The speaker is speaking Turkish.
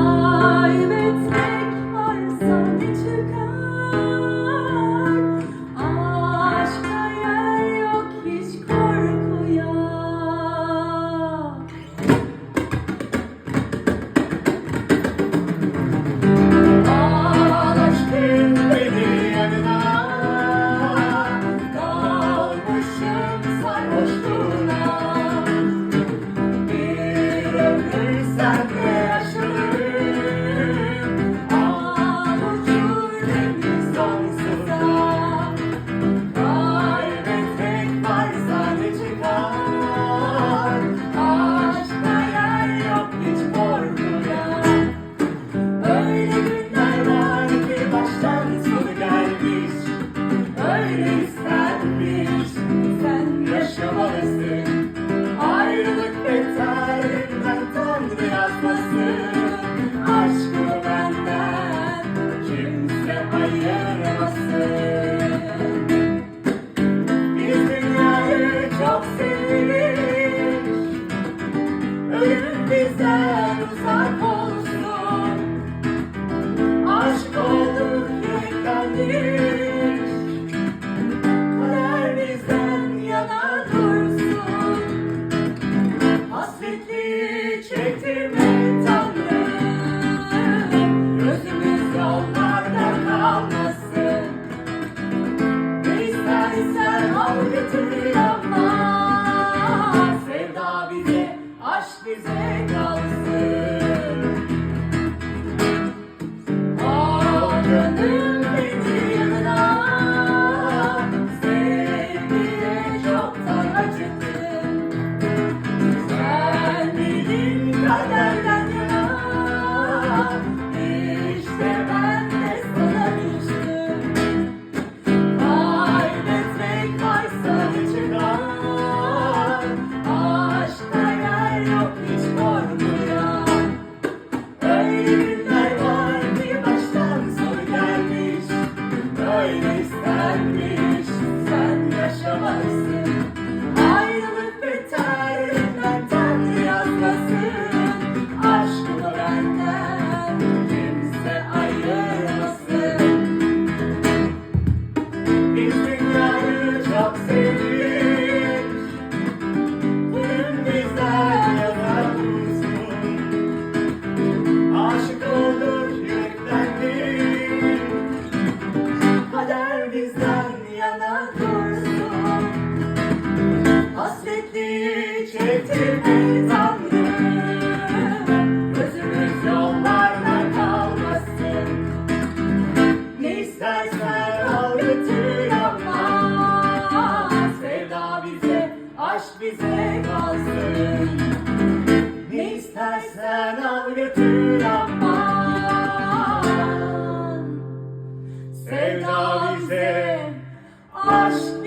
Oh. real. sen al götür. Bizden yana dursun. Hasretliği sen al götür aman. Sevda bize aşk